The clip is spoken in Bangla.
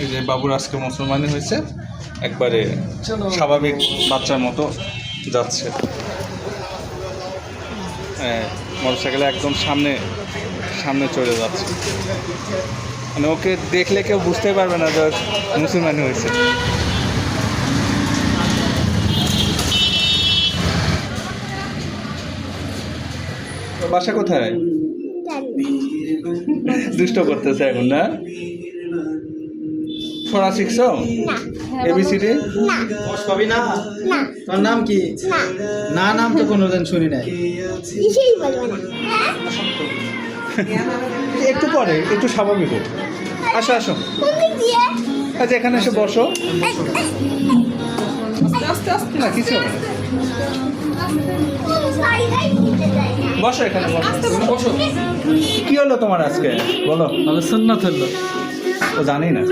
এই যে বাবুর আজকে মুসলমানি হয়েছে একবারে স্বাভাবিক বাচ্চার মতো যাচ্ছে। হ্যাঁ মোটরসাইকেলে একদম সামনে সামনে চলে যাচ্ছে। মানে ওকে দেখলে কেউ বুঝতে পারবে না যে মুসলমানি হয়েছে। বাসা কোথায়? দুষ্ট করতেছে এখন না? পড়া শিখছো? এবিসিডি সবই না। না? তোর নাম কি? না। নাম তো কোনোদিন শুনি নাই। না। একটু পরে একটু স্বাভাবিক হোক আসো আসো। আচ্ছা এখানে এসে বসো। না কিছু বসো এখানে বসো। বসো। কি হলো তোমার আজকে? বলো। তাহলে সুন্নত হলো। ও জানি না।